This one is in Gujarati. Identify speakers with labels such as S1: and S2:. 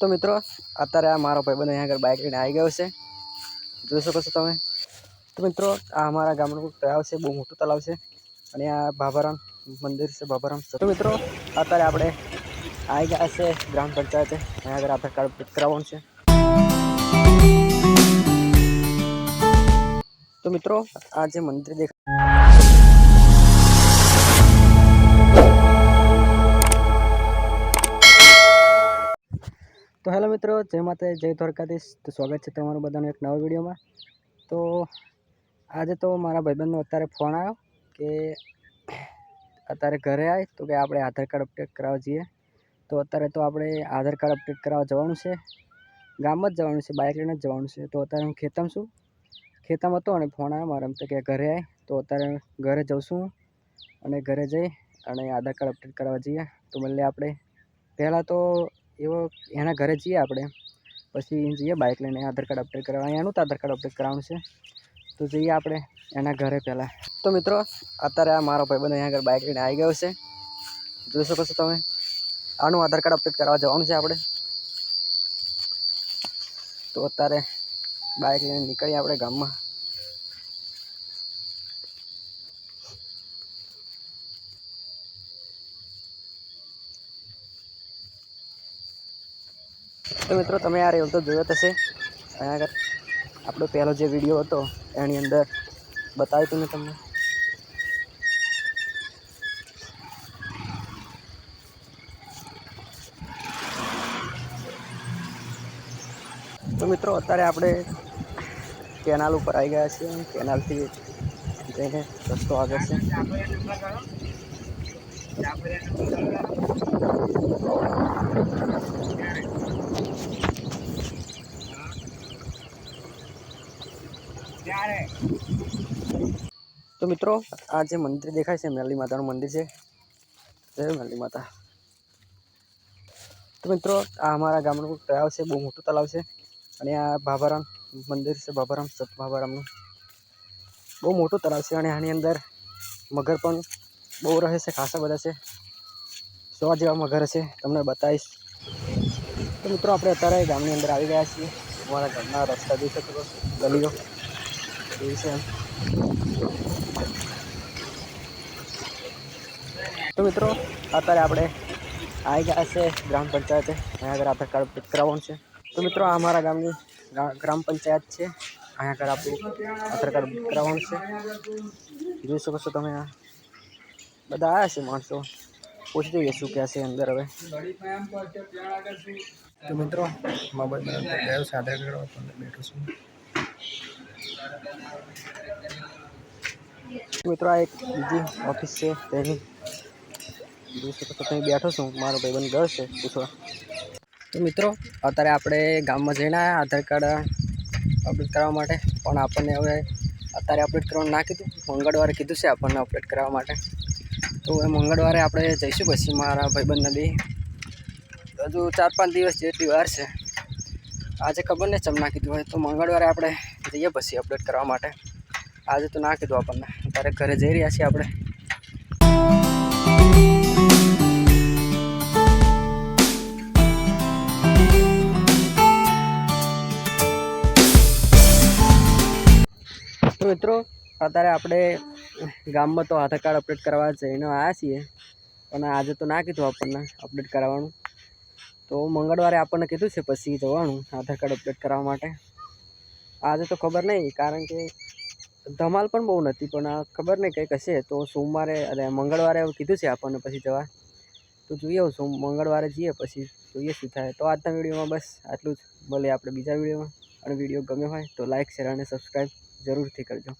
S1: તો મિત્રો, અત્યારે આ મારો ભાઈબંધ અહીંયા આગળ બાઇક લઈને આવી ગયો છે. જોઈ શકો છો તમે? તો મિત્રો, આ અમારા ગામનું તળાવ છે, બહુ મોટું તળાવ છે. અને આ બાબારામ મંદિર છે, બાબારામ તો મિત્રો, અત્યારે આપણે આવી ગયા છે ગ્રામ પંચાયતે. અહીંયા આગળ આધાર કાર્ડ કરાવવાનું છે. તો મિત્રો, આ જે મંદિર દેખાય તો હેલો મિત્રો, જય માતા જય દ્વારકાધીશ. તો સ્વાગત છે તમારું બધાનું એક નવા વિડીયોમાં. તો આજે તો મારા ભાઈબંધનો અત્યારે ફોન આવ્યો કે અત્યારે ઘરે આવે તો કે આપણે આધાર કાર્ડ અપડેટ કરાવવા જઈએ. તો અત્યારે તો આપણે આધાર કાર્ડ અપડેટ કરાવવા જવાનું છે. ગામમાં જ જવાનું છે, બાઇક લઈને જ જવાનું છે. તો અત્યારે હું ખેતમ છું. ખેતમ હતો અને ફોન આવ્યો મારા તો કે ઘરે આવે તો અત્યારે ઘરે જઉં અને ઘરે જઈ અને આધાર કાર્ડ અપડેટ કરાવવા જઈએ. તો મળીએ આપણે. પહેલાં તો એવો એના ઘરે જઈએ આપણે. પછી જઈએ બાઇક લઈને, આધાર કાર્ડ અપડેટ કરવા. એનું તો આધાર કાર્ડ અપડેટ કરાવવાનું છે. તો જઈએ આપણે એના ઘરે પહેલાં. તો મિત્રો, અત્યારે આ મારો ભાઈબંધ અહીંયા આગળ બાઇક લઈને આવી ગયો છે. જોઈ શકો તમે? આનું આધાર કાર્ડ અપડેટ કરવા જવાનું છે આપણે. તો અત્યારે બાઇક લઈને નીકળીએ આપણે ગામમાં. તો મિત્રો, તમે આ રેલ તો જોયો થશે અહીંયા આગળ આપણો પહેલો જે વીડિયો હતો, એની અંદર બતાવ્યું હતું મેં તમને. તો મિત્રો, અત્યારે આપણે કેનાલ ઉપર આવી ગયા છીએ. કેનાલથી જઈને રસ્તો આગળ છે. તો મિત્રો, આ જે મંદિર દેખાય છે, મેલી માતાનું મંદિર છે. જય મેલી માતા. તો મિત્રો, આ અમારા ગામનું તળાવ છે, બહુ મોટું તળાવ છે. અને આ બાબારામ મંદિર છે, બાબારામ સત બાબારામનું. બહુ મોટું તળાવ છે અને આની અંદર મગર પણ બહુ રહે છે, ખાસા બધા છે. સો જેવા મગર છે તમને બતાવીશ. તો મિત્રો, આપણે અત્યારે ગામની અંદર આવી ગયા છીએ. અમારા ઘરના રસ્તા જોઈ શકો ગલીઓ. એવી છે એમ તો મિત્રો અત્યારે આપણે આવી ગયા છે ગ્રામ પંચાયતે અહીંયા આગળ આધાર કાર્ડ અપડેટ કરાવવાનું છે. તો મિત્રો આ અમારા ગામની ગા- ગ્રામ પંચાયત છે. અહીંયા આગળ આપણું આધાર કાર્ડ અપડેટ કરાવવાનું છે. જોઈ શકો છો તમે આ. બધા આવ્યા છે માણસો. પૂછી જોઈએ શું કહે છે અંદર હવે. તો મિત્રો મોબાઈલ અંદર ગયો છે આધાર કાર્ડ અંદર બેઠો છું. તો મિત્રો, આ એક બીજી ઓફિસ છે, તેની. બેઠો છું. મારો ભાઈબંધ ગયો છે, પૂછવા. તો મિત્રો, અત્યારે આપણે ગામમાં જઈને આવ્યા આધાર કાર્ડ અપડેટ કરવા માટે. પણ આપણને હવે અત્યારે અપડેટ કરવાનું ના કીધું. મંગળવારે કીધું છે આપણને અપડેટ કરવા માટે. તો એ મંગળવારે આપણે જઈશું પછી મારા ભાઈબંધને બી. હજુ ચાર પાંચ દિવસ જેટલી વાર છે. આજે ખબર નહીં ચમ ના કીધું હોય. તો મંગળવારે આપણે જઈએ પછી અપડેટ કરવા માટે. આજે તો ના કીધું આપણને. અત્યારે ઘરે જઈ રહ્યા છીએ આપણે. તો મિત્રો, અત્યારે આપણે ગામમાં તો આધાર કાર્ડ અપડેટ કરવા જઈને આવ્યા છીએ. પણ આજે તો ના કીધું આપણને અપડેટ કરાવવાનું તો મંગળવારે આપણને કીધું છે પછી જવાનું આધાર કાર્ડ અપડેટ કરાવવા માટે. આજે તો ખબર નહીં, કારણ કે ધમાલ પણ બહુ નથી, પણ આ ખબર નહીં કંઈક હશે. તો સોમવારે અને મંગળવારે કીધું છે આપણને પછી જવા. તો જોઈએ સોમ, મંગળવારે જઈએ પછી જોઈએ શું થાય. તો આજના વિડીયોમાં બસ આટલું જ. ભલે આપણે બીજા વિડીયોમાં. અને વીડિયો ગમ્યો હોય તો લાઇક શેર અને સબસ્ક્રાઈબ જરૂરથી કરજો.